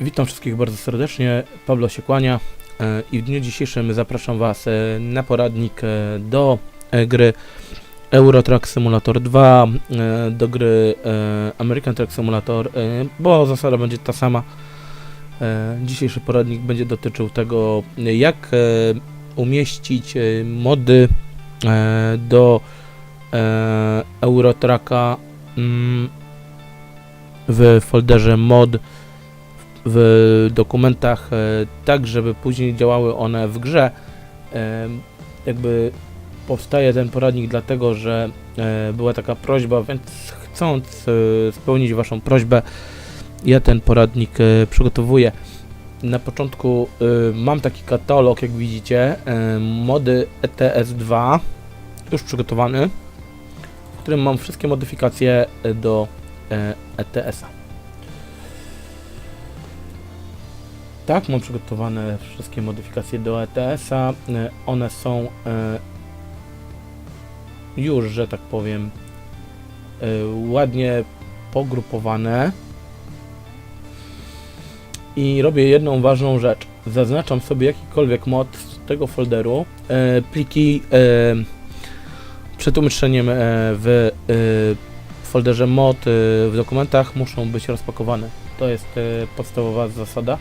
Witam wszystkich bardzo serdecznie. Pablo się kłania e, i w dniu dzisiejszym zapraszam Was e, na poradnik e, do gry Euro Truck Simulator 2, e, do gry American Truck Simulator, bo zasada będzie ta sama. Dzisiejszy poradnik będzie dotyczył tego, jak umieścić mody do e, Euro Trucka mm, w folderze mod w dokumentach, e, tak żeby później działały one w grze. E, Jakby powstaje ten poradnik dlatego, że e, była taka prośba, więc chcąc spełnić Waszą prośbę, ja ten poradnik przygotowuję. Na początku mam taki katalog, jak widzicie, mody ETS2 już przygotowany, w którym mam wszystkie modyfikacje do ETS-a. Tak, mam przygotowane wszystkie modyfikacje do ETS-a. E, One są e, już, że tak powiem, e, ładnie pogrupowane. I robię jedną ważną rzecz. Zaznaczam sobie jakikolwiek mod z tego folderu. Pliki przed umieszczeniem w folderze mod w dokumentach muszą być rozpakowane. To jest podstawowa zasada.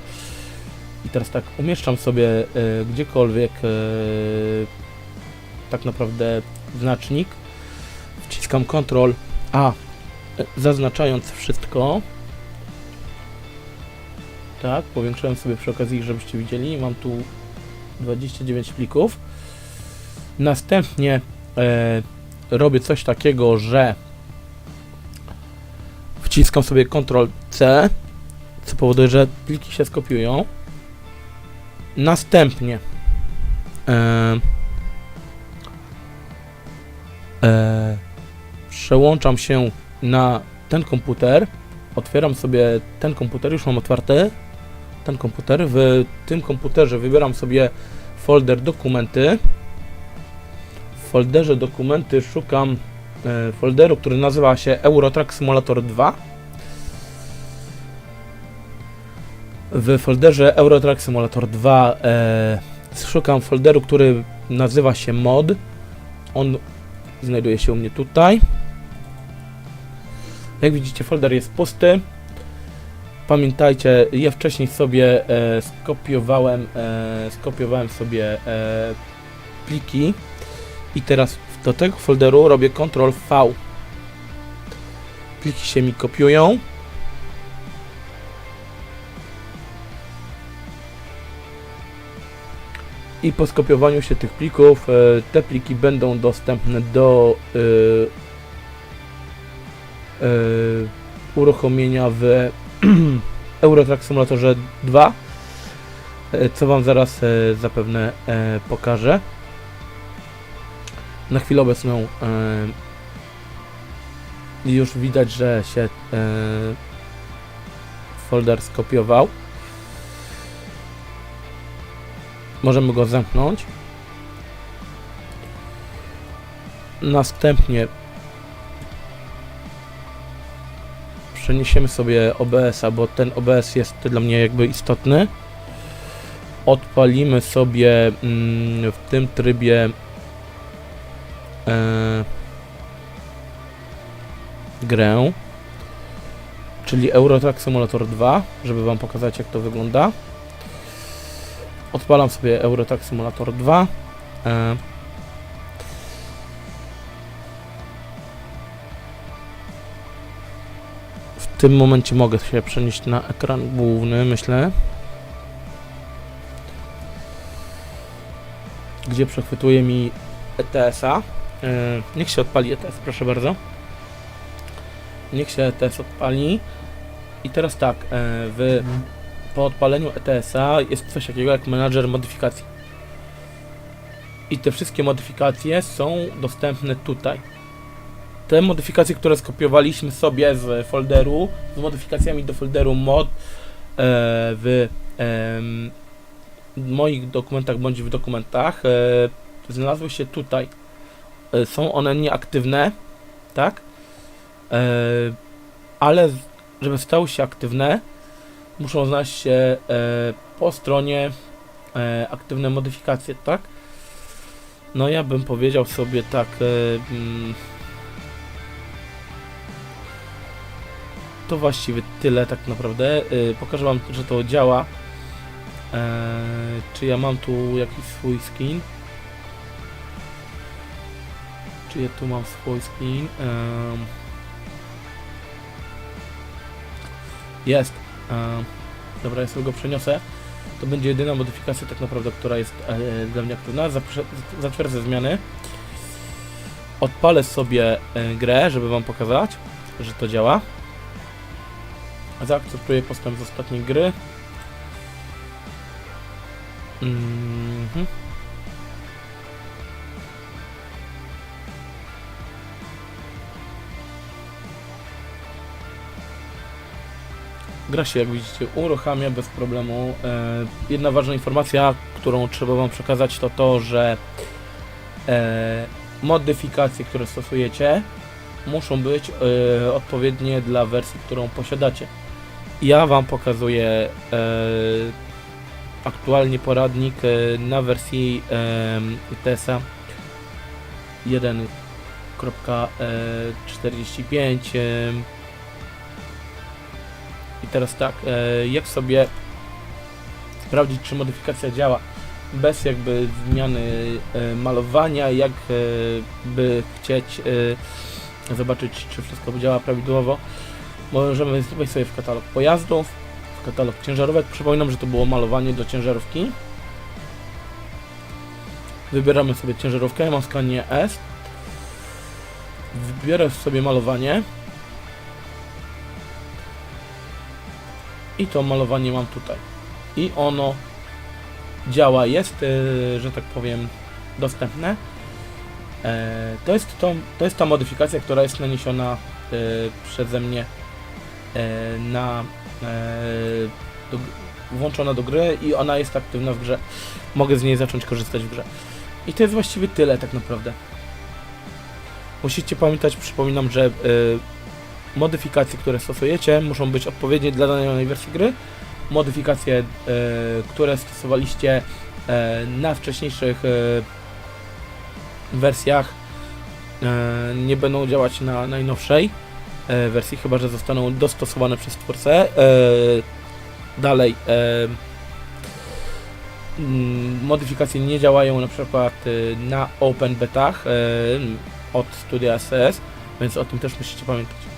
I teraz tak, umieszczam sobie e, gdziekolwiek e, tak naprawdę znacznik. Wciskam Ctrl A, e, zaznaczając wszystko. Tak, powiększyłem sobie przy okazji, żebyście widzieli. Mam tu 29 plików. Następnie e, robię coś takiego, że wciskam sobie Ctrl C, co powoduje, że pliki się skopiują. Następnie e, e, przełączam się na ten komputer. Otwieram sobie ten komputer, już mam otwarty ten komputer. W tym komputerze wybieram sobie folder dokumenty. W folderze dokumenty szukam e, folderu, który nazywa się Eurotrack Simulator 2. W folderze Eurotrack Simulator 2 e, szukam folderu, który nazywa się mod. On znajduje się u mnie tutaj. Jak widzicie, folder jest pusty. Pamiętajcie, ja wcześniej sobie e, skopiowałem, e, skopiowałem sobie e, pliki i teraz do tego folderu robię Ctrl V. Pliki się mi kopiują. I po skopiowaniu się tych plików, e, te pliki będą dostępne do e, e, uruchomienia w Eurotrack Simulatorze 2, e, co Wam zaraz zapewne pokażę. Na chwilę obecną już widać, że się folder skopiował. Możemy go zamknąć. Następnie przeniesiemy sobie OBS-a, bo ten OBS jest dla mnie jakby istotny. Odpalimy sobie mm, w tym trybie e, grę, czyli Eurotrack Simulator 2, żeby Wam pokazać jak to wygląda. Odpalam sobie Eurotrack Simulator 2. E, W tym momencie mogę się przenieść na ekran główny, myślę. Gdzie przechwytuje mi ETS-a. Yy, niech się odpali ETS, proszę bardzo. Niech się ETS odpali. I teraz tak, yy, w, po odpaleniu ETS-a jest coś takiego jak menadżer modyfikacji. I te wszystkie modyfikacje są dostępne tutaj te modyfikacje, które skopiowaliśmy sobie z folderu, z modyfikacjami do folderu mod e, w em, moich dokumentach bądź w dokumentach, e, znalazły się tutaj. E, są one nieaktywne, tak? E, ale żeby stały się aktywne, muszą znaleźć się e, po stronie e, aktywne modyfikacje, tak? No ja bym powiedział sobie tak. E, mm, to właściwie tyle tak naprawdę. Pokażę wam, że to działa. Czy ja mam tu jakiś swój skin? Czy ja tu mam swój skin? Jest. Dobra, ja sobie go przeniosę. To będzie jedyna modyfikacja tak naprawdę, która jest e, dla mnie aktywna. Zatwierdzę zmiany. Odpalę sobie e, grę, żeby wam pokazać, że to działa. Zaakceptuję postęp z ostatniej gry. Mhm. Gra się, jak widzicie, uruchamia bez problemu. E, jedna ważna informacja, którą trzeba Wam przekazać, to to, że e, modyfikacje, które stosujecie, muszą być e, odpowiednie dla wersji, którą posiadacie. Ja Wam pokazuję aktualnie poradnik na wersji ITS-a 1.45 e, i teraz tak, e, jak sobie sprawdzić, czy modyfikacja działa bez jakby zmiany e, malowania, jak e, chcieć zobaczyć, czy wszystko działa prawidłowo. Możemy wejść sobie w katalog pojazdów, w katalog ciężarówek. Przypominam, że to było malowanie do ciężarówki. Wybieramy sobie ciężarówkę, mam skanie S. Wybiorę sobie malowanie. I to malowanie mam tutaj. I ono działa, jest, yy, że tak powiem, dostępne. E, to, jest to, to jest ta modyfikacja, która jest naniesiona yy, przeze mnie e, na e, do, włączona do gry i ona jest aktywna w grze. Mogę z niej zacząć korzystać w grze. I to jest właściwie tyle tak naprawdę. Musicie pamiętać, przypominam, że modyfikacje, które stosujecie, muszą być odpowiednie dla danej wersji gry. Modyfikacje, y, które stosowaliście y, na wcześniejszych y, wersjach, nie będą działać na najnowszej wersji, chyba że zostaną dostosowane przez twórcę. Dalej, mm, modyfikacje nie działają na przykład na open betach od studia SES, więc o tym też musicie pamiętać.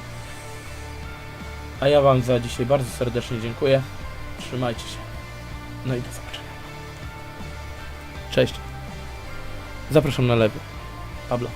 A ja Wam za dzisiaj bardzo serdecznie dziękuję. Trzymajcie się. No i do zobaczenia. Cześć. Zapraszam na lewy. Pablo.